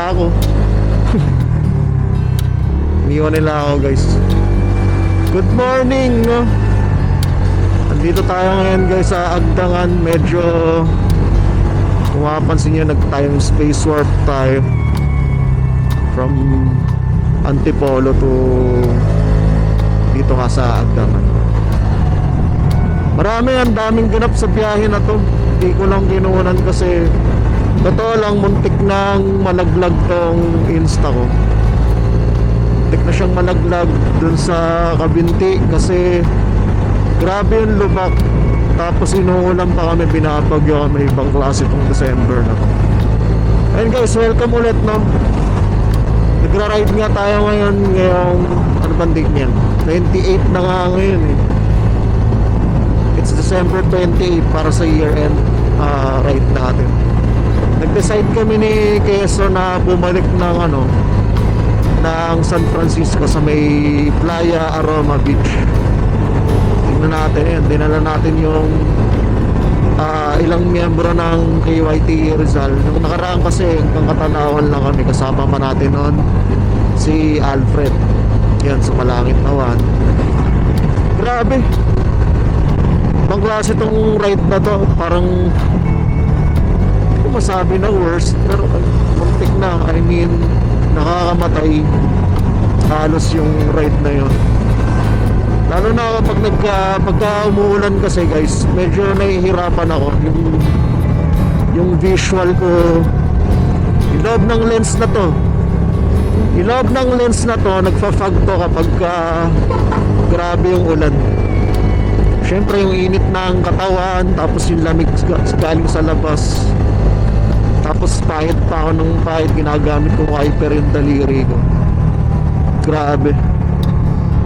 nila ako. iniwan nila ako guys. Good morning, no? Andito tayo ngayon guys sa Agdangan. Medyo kung mapapansin nyo, nag-time space warp tayo. From Antipolo to dito nga sa Agdangan. Marami ang daming ganap sa biyahe na to. Hindi ko lang kinuunan kasi totoo lang muntik nang malaglag tong insta ko. Muntik na siyang malaglag dun sa Kabinti kasi grabe yung lubak. Tapos inuulan pa kami, binabagyo kami ibang klase tong December na to. Ayun guys, welcome ulit no. Nagra-ride nga tayo ngayon ngayong ano bang date niyan? 28 na nga ngayon eh. It's December 28 para sa year-end uh, ride natin. Nag-decide kami ni Keso na bumalik ng ano ng San Francisco sa may Playa Aroma Beach. Tingnan natin yun. Dinala natin yung ah, ilang miyembro ng KYT Rizal. Nung nakaraan kasi hanggang katanawan lang kami. Kasama pa natin noon si Alfred. Yan, sa Malangit Nawan. Grabe. Ibang klase tong ride na to. Parang masabi na worst. Pero muntik na. I mean, nakakamatay. Halos yung ride na yon. Lalo na kapag nagka, pagka umuulan kasi guys, medyo nahihirapan ako. Yung, yung visual ko, yung ng lens na to, yung ng lens na to, nagfa-fog to kapag ka, grabe yung ulan. Siyempre yung init ng katawan, tapos yung lamig ga- galing sa labas. Tapos pahit pa ako nung pahit, ginagamit ko wiper yung daliri ko. Grabe.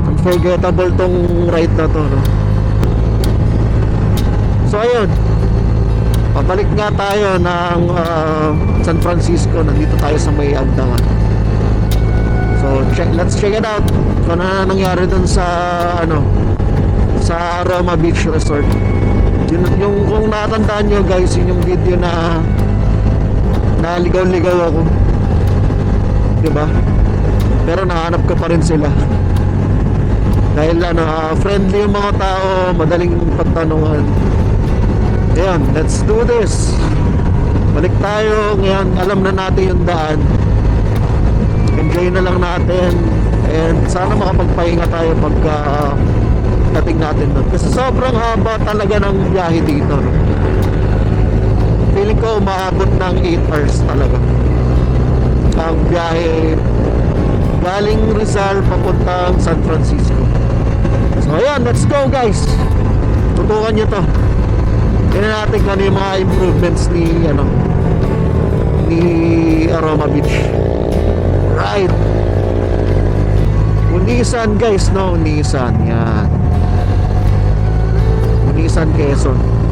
Unforgettable tong ride na to no? so ayun. Pabalik nga tayo ng ah, San Francisco. Nandito tayo sa may Agdangan so check, let's check it out. Kung ano na nangyari dun sa ano sa Aroma Beach Resort. Yun, yung kung nakatandaan nyo guys yun yung video na naligaw-ligaw ako diba pero nahanap ko pa rin sila dahil ano, ah, friendly yung mga tao, madaling pagtanungan. Ayan, let's do this. Balik tayo ngayon, alam na natin yung daan. Enjoy na lang natin. And sana makapagpahinga tayo pagka ah, dating natin doon. Kasi sobrang haba talaga ng biyahe dito. Feeling ko umaabot ng 8 hours talaga. Ang biyahe galing Rizal papuntang San Francisco. So ayan, let's go guys. Tutukan nyo to. Tingnan natin kung ano yung mga improvements ni ano ni Aroma Beach. Right. Unisan guys, no? Unisan. Yan. Unisan Quezon.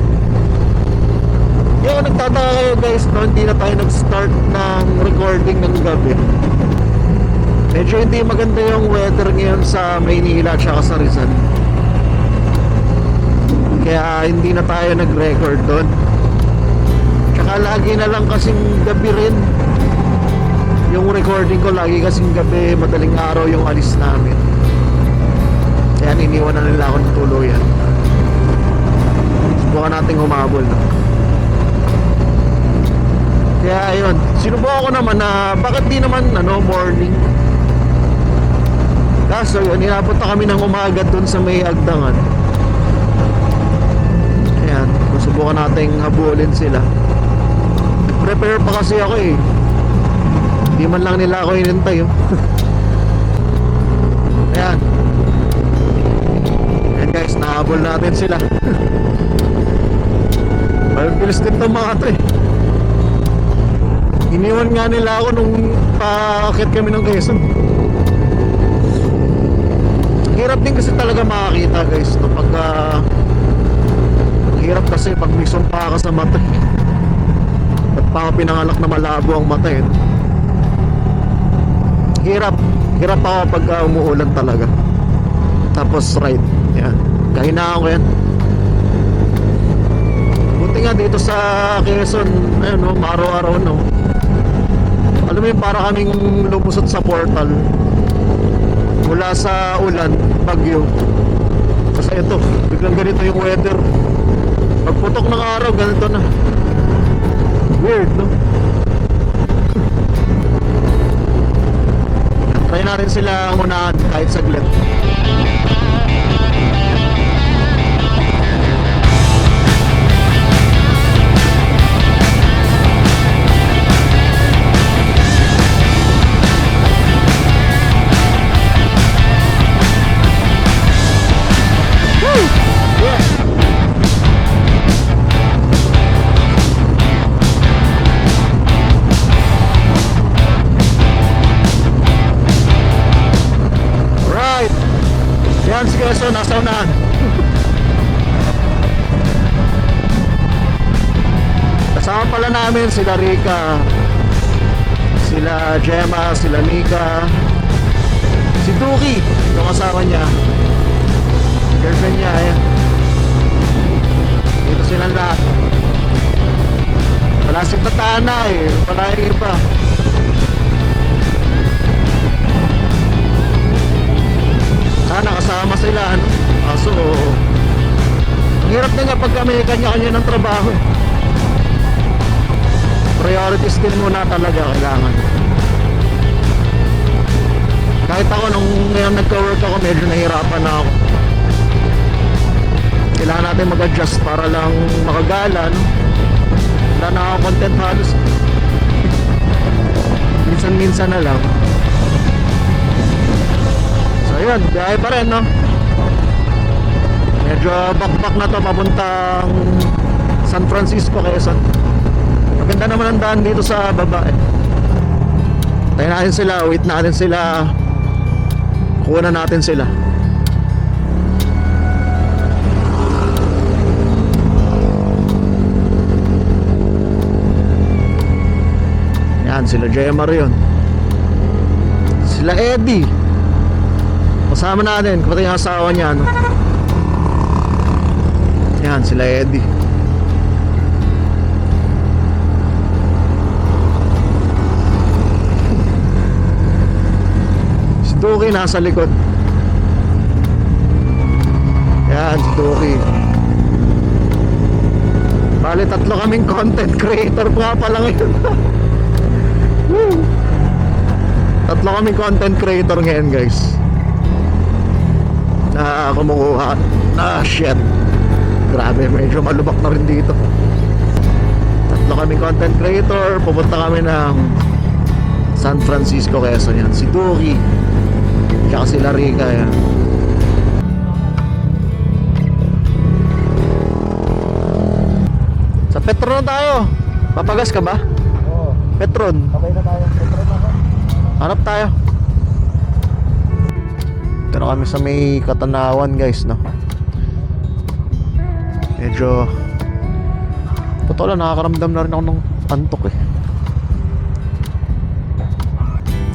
Yung nagtataka kayo guys, no? Hindi na tayo nag-start ng recording ng gabi. Medyo hindi maganda yung weather ngayon sa Maynila at sa Rizal. Kaya hindi na tayo nag-record doon. Tsaka lagi na lang kasing gabi rin. Yung recording ko lagi kasing gabi, madaling araw yung alis namin. Kaya niniwan na nila ako ng tuluyan. Subukan natin humabol. No? Kaya ayun, sinubukan ko naman na bakit di naman ano, morning Kaso yun, na kami ng umaga dun sa may Agdangan. Ayan, susubukan nating habulin sila. Prepare pa kasi ako eh. Hindi man lang nila ako inintay. Oh. Ayan. Ayan guys, nahabol natin sila. Ayun, bilis din itong mga to eh. Iniwan nga nila ako nung paakit kami ng Quezon. Hirap din kasi talaga makakita guys no pagka hirap kasi pag may sumpa ka sa mata. At pa pinanganak na malabo ang mata eh hirap hirap ako pag uh, umuulan talaga. Tapos right yan. Kahinaan ko yan. Buti nga dito sa Quezon ayun no araw-araw no Alam mo yung para kaming lumusot sa portal mula sa ulan, bagyo. Kasi ito, biglang ganito yung weather. Pagputok ng araw, ganito na. Weird, no? Try natin sila unahan kahit saglit. Quezon, nasa unahan. Kasama pala namin sila Rika, sila Gemma, sila Nika, si Duki, yung kasama niya. Girlfriend niya, ayan. Dito silang lahat. Wala si Tatana eh, wala iba. Ang hirap na nga pag kami kanya-kanya ng trabaho. Priorities din muna talaga kailangan. Kahit ako nung ngayon nagka-work ako, medyo nahirapan na ako. Kailangan natin mag-adjust para lang makagala, no? Wala na ako content halos. Minsan-minsan na lang. So yun, biyahe pa rin no Medyo bakbak na to papuntang San Francisco Quezon Maganda naman ang daan dito sa baba eh. Tayo natin sila, wait natin sila. Kuha natin sila. Yan, sila Jemar yun. Sila Eddie. Kasama natin, kapatid yung asawa niya, no? Yan, sila Eddie. Si Tuki nasa likod. Yan, si Tuki. Bali, tatlo kaming content creator pa pala ngayon. Tatlo kaming content creator ngayon, guys na kumukuha na shit grabe medyo malubak na rin dito. Tatlo kami content creator. Pupunta kami ng San Francisco Quezon yan. Si Duki tsaka si Larica yan. Sa Petron tayo. Papagas ka ba? Oo, Petron. Sabay na tayo. Petro na Hanap tayo. Pero kami sa may katanawan guys, no? Medyo... Totoo lang, nakakaramdam na rin ako ng antok eh.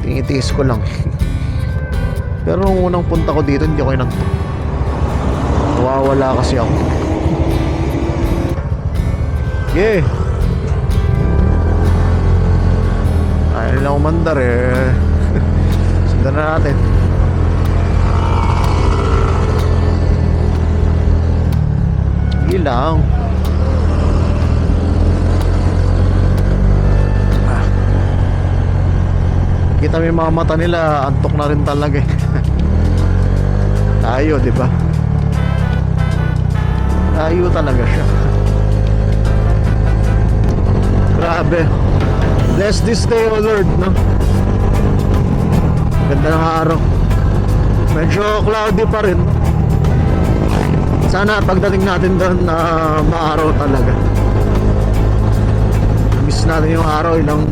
Tinitiis ko lang. Pero nung unang punta ko dito, hindi ako inantok. Nawawala kasi ako. Yeah. Ayaw nila umandar eh. Sundan na natin. Sige lang. Ah. Kita yung mga mata nila, antok na rin talaga eh. Tayo, di ba? Tayo talaga siya. Grabe. Bless this day, O Lord, no? Ganda ng araw. Medyo cloudy pa rin. Sana pagdating natin doon na maaraw talaga. Miss natin yung araw, ilang...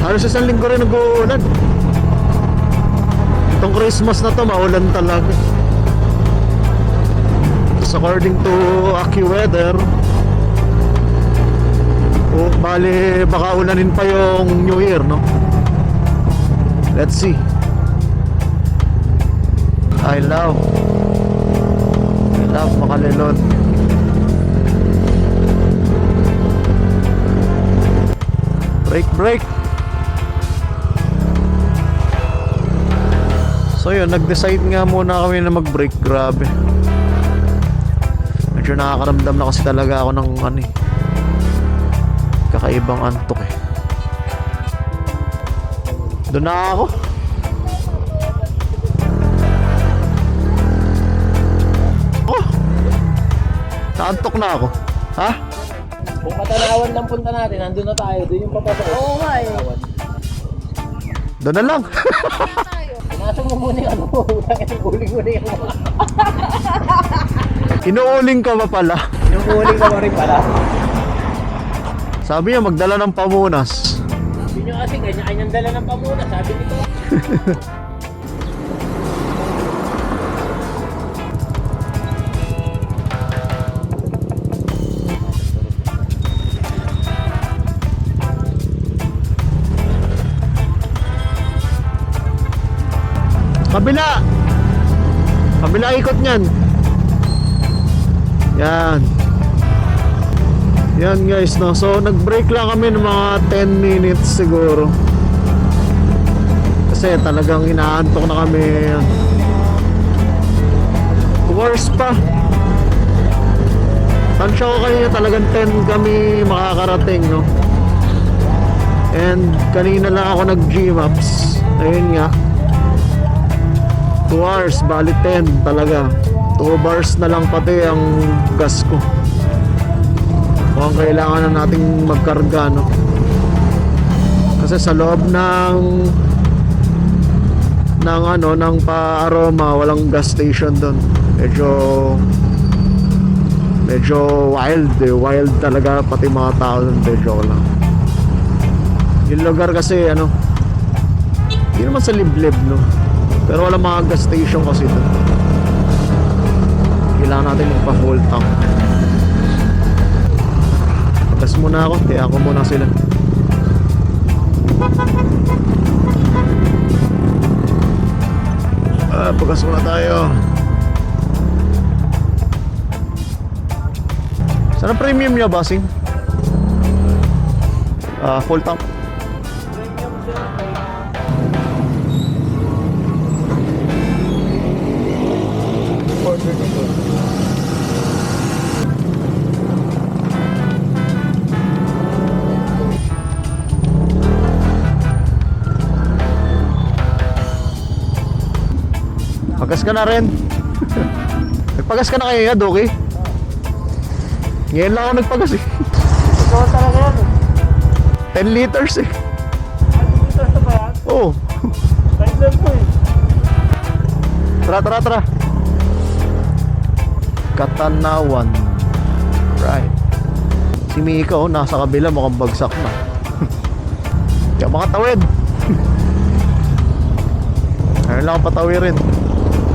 Halos isang linggo rin nag-uulan. Itong Christmas na to, maulan talaga. So according to AccuWeather, o bali baka ulanin pa yung New Year, no? Let's see. I love sarap makalilot brake brake so yun nag-decide nga muna kami na mag-brake grabe. Medyo nakakaramdam na kasi talaga ako ng ano eh kakaibang antok eh. Doon na ako. Naantok na ako. Ha? Kung Katanawan lang punta natin, nandun na tayo. Doon yung papasok. Oo nga eh. Doon na lang. Nasa mo muna yung ano, uling muna yung Inuuling ka ba pala? Yung uling ka mo rin pala. Sabi niya magdala ng pamunas. Yun yung kasi kanya-kanyang dala ng pamuna, sabi nito. Kabila! Kabila ikot niyan. Yan. Yan guys, no. So nag-break lang kami ng mga 10 minutes siguro. Kasi talagang inaantok na kami. 2 hours pa. Tansya ko kanina talagang 10 kami makakarating, no. And kanina lang ako nag-G-Maps. Ayun nga. 2 hours, bali 10 talaga. 2 bars na lang pati ang gas ko. Mukhang kailangan na nating magkarga, no? Kasi sa loob ng ng ano, ng pa-aroma, walang gas station doon. Medyo medyo wild eh. Wild talaga pati mga tao doon. Medyo lang. Yung lugar kasi, ano, hindi naman sa liblib, no? Pero wala mga gas station kasi doon. Kailangan natin magpa-full tank. Pagas muna ako, kaya ako muna sila. Ah, pagas muna tayo. Saan ang premium niya, bossing? Ah, full tank. Pagas ka na rin. Nagpagas ka na kayo ya, Doki? Ngayon lang ako nagpagas eh. Ikaw talaga yan eh. 10 liters eh. Dito sa ba yan? Oo. Kahit lang po eh. Tara, tara, tara. Katanawan. Right. Si Mika oh, nasa kabila mukhang bagsak na. Kaya makatawid. Ayun lang ako patawirin.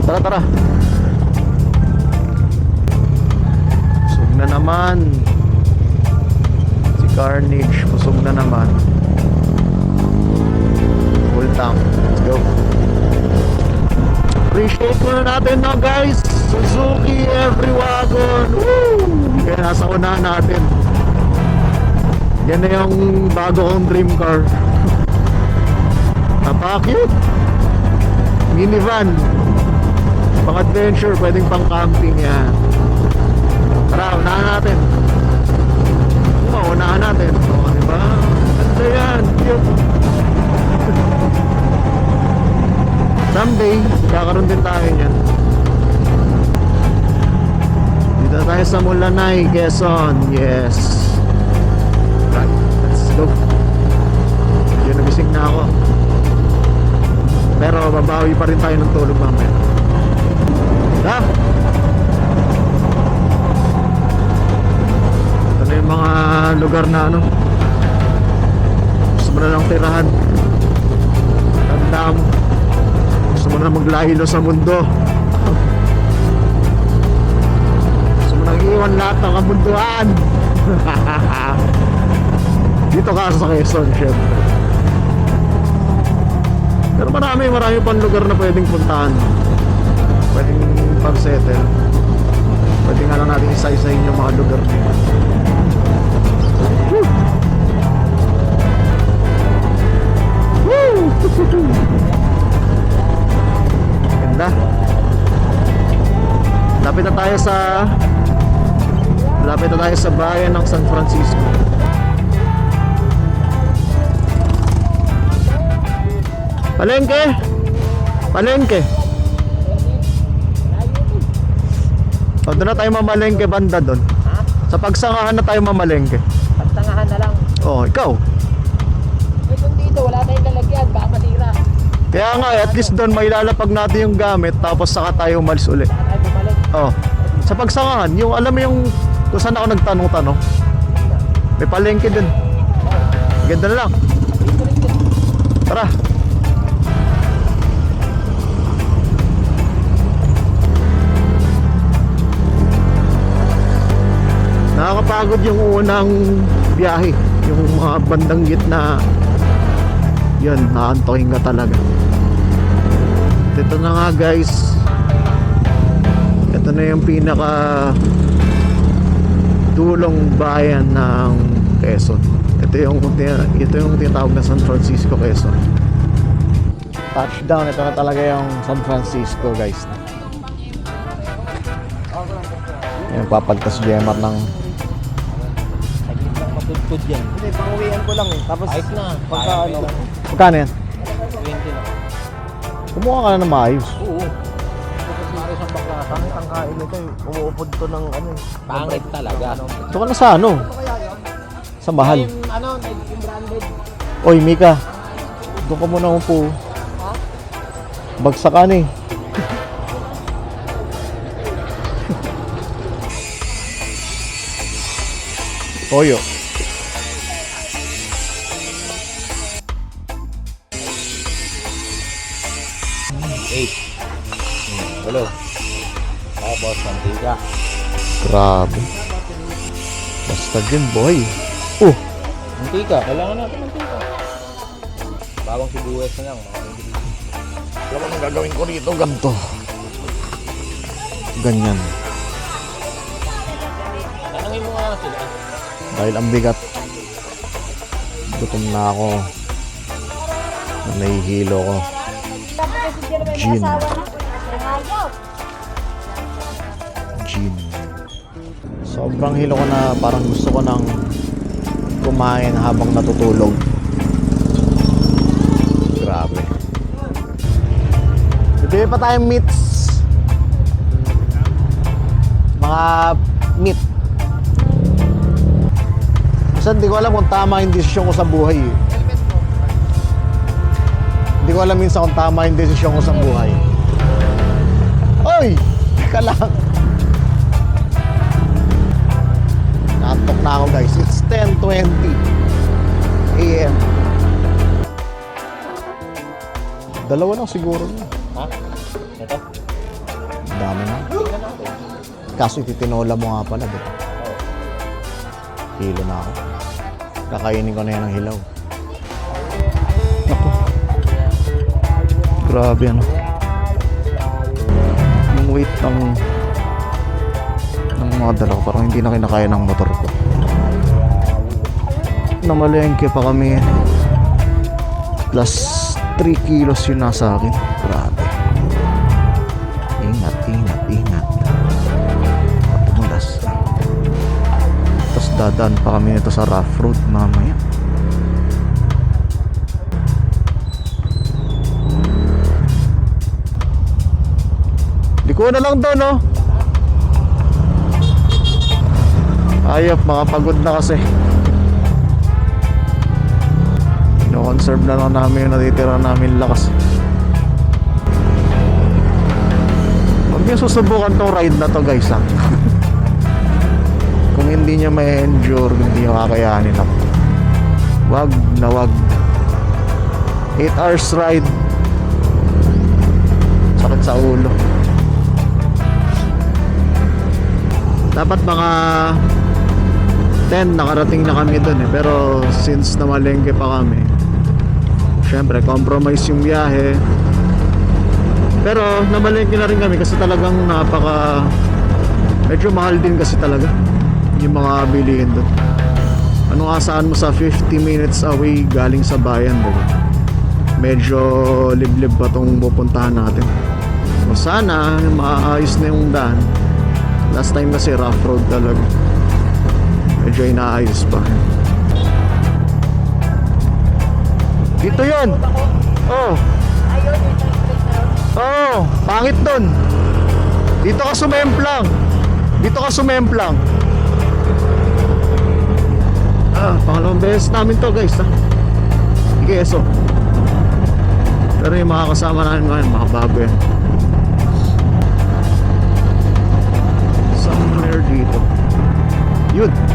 Tara, tara. Busog na naman. Si Carnage, busog na naman. Full tank. Let's go. Appreciate muna natin no guys Suzuki every wagon Woo! Kaya nasa unahan natin Yan na yung bago kong dream car Napaka-cute Minivan Pang adventure, pwedeng pang camping yan Tara, unahan natin Oo, unahan natin Oo, diba? Ganda yan, cute Someday, kakaroon din tayo niyan. Dito tayo sa Mulanay, Quezon. Yes. Let's go. Yun, nagising na ako. Pero babawi pa rin tayo ng tulog mamaya. Lugar na ano. Gusto mo na lang tirahan. Tanda. Gusto mo na maglahilo sa mundo. Gusto mo nang iwan lahat ng kabunduan. Dito ka sa Quezon, syempre. Pero marami, marami pang lugar na pwedeng puntahan. Pwedeng pag-settle. Pwede nga lang natin isa-isahin yung mga lugar dito. Na. Lapit na tayo sa Lapit na tayo sa bayan ng San Francisco. Palengke! Palengke! O, doon na tayo mamalengke banda doon. Sa pagsangahan na tayo mamalengke. Pagtangahan na lang. Oh, ikaw. Eh kung dito, wala tayong lalagyan. Baka matira. Kaya nga, at least doon may lalapag natin yung gamit tapos saka tayo umalis uli. Saka tayo bumalik. Oh. Sa pagsangahan, yung alam mo yung kung saan ako nagtanong-tanong. May palengke din. Ganda na lang. Tara. Nakakapagod yung unang biyahe. Yung mga bandang gitna. Yun, naantokin ka talaga. Ito na nga guys. Ito na yung pinaka dulong bayan ng Quezon. Ito yung ito yung tinatawag na San Francisco, Quezon. Touchdown, ito na talaga yung San Francisco, guys. Yung papagtas Jemar ng matutod yan. Hindi, panguwian ko lang eh. Tapos, Ayos na. pagka ano, Magkano yan? 20 na. Kumuha ka na ng maayos. Oo. Maris ang bakla. pangit ang kain nito eh. Umuupod to ng ano eh. Pangit talaga. Ito ka na sa ano? Sa mahal. Yung ano, yung branded. Oy, Mika. Doon ka muna upo. Ha? Bagsakan eh. Toyo. Hello. Tapos, mantika. Grabe. Basta din, boy. Oh, Mantika. Kailangan natin mantika. Bawang sibuyas na lang. alam mo gagawin ko rito? Ganto. Ganyan. Tanungin mo nga sila. Dahil ang bigat. Gutom na ako. Nahihilo ko. Gin. Gin. Sobrang hilo ko na parang gusto ko nang kumain habang natutulog. Grabe. Bibili pa tayong meats. Mga meat. Kasi hindi ko alam kung tama yung desisyon ko sa buhay eh. Hindi ko alam minsan kung tama yung desisyon ko sa buhay. Oy! Teka lang. Naantok na ako guys. It's 10.20 a.m. Dalawa lang siguro na. Ha? Ito? Ang Dami na. Kaso ititinola mo nga pala, di ba? Na ako. Kakainin ko na yan ng hilaw. Ako. Grabe ano. Yung weight ng mga dala ko parang hindi na kinakaya ng motor ko. Namalengke pa kami. Plus 3 kilos yun nasa akin. Grabe. Ingat, ingat, ingat. Patumulas. Tapos dadaan pa kami nito sa rough road mamaya. Liko na lang doon, no? Ayop, makapagod na kasi. Ino-conserve na lang namin yung natitira namin lakas. Huwag niyo susubukan tong ride na to guys ha. Kung hindi niya may endure, hindi niya kakayanin ako. Wag na wag. 8 hours ride. Sakit sa ulo. Dapat mga 10 nakarating na kami dun eh. Pero since namalengke pa kami, syempre compromise yung biyahe. Pero namalengke na rin kami kasi talagang napaka medyo mahal din kasi talaga yung mga bilihin doon. Ano nga saan mo sa 50 minutes away galing sa bayan, diba? Medyo liblib pa tong pupuntahan natin. sana maayos na yung daan. Last time kasi rough road talaga. Medyo inaayos pa. Dito yun. Oh. Oh, pangit dun. Dito ka sumemplang. Dito ka sumemplang. Ah, pangalawang beses namin to guys ha. Sige, eso. Pero yung mga kasama namin ngayon, mga bago yan. Somewhere dito. Yun.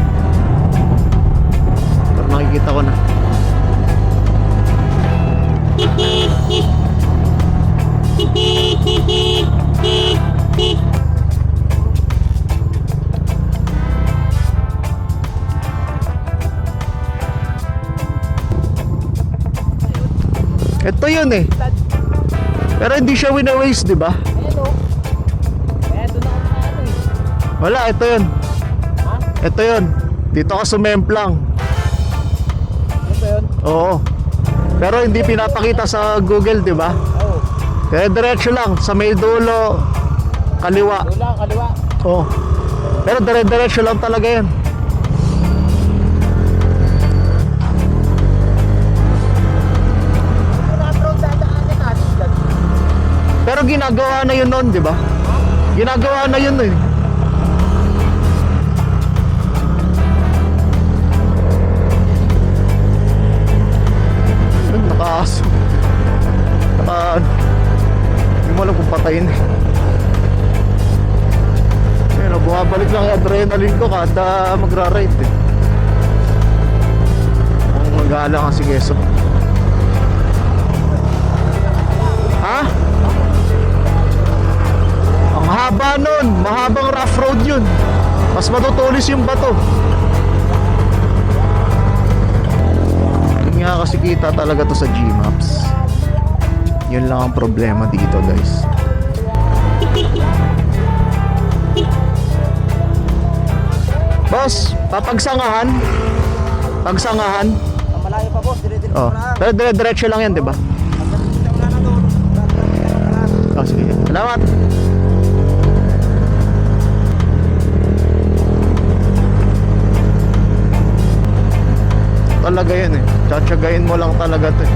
Makikita ko na. Ito yun eh. Pero hindi siya winawaste, di ba? Wala, ito yun. Ito yun. Dito ka sumemplang. Oo. Pero hindi pinapakita sa Google, di ba? Oo. Kaya diretso lang sa may dulo kaliwa. Wala, kaliwa. Oo. Pero dire-diretso lang talaga 'yan. Pero ginagawa na 'yun noon, di ba? Ginagawa na 'yun eh. Patayin eh. Ayun, bumabalik lang yung adrenaline ko kada magra-ride eh. Ang mag-aala ka si Keso. Ha? Ang haba nun. Mahabang rough road yun. Mas matutulis yung bato. Hindi nga kasi kita talaga to sa Gmaps. Yun lang ang problema dito guys. Boss, papagsangahan? Pagsangahan? Ang malayo pa boss, dire-diretso Oh, na. pero dire-diretso lang yan, di ba? Oh, sige. Salamat. Talaga yun eh. Tsatsagayin mo lang talaga to eh.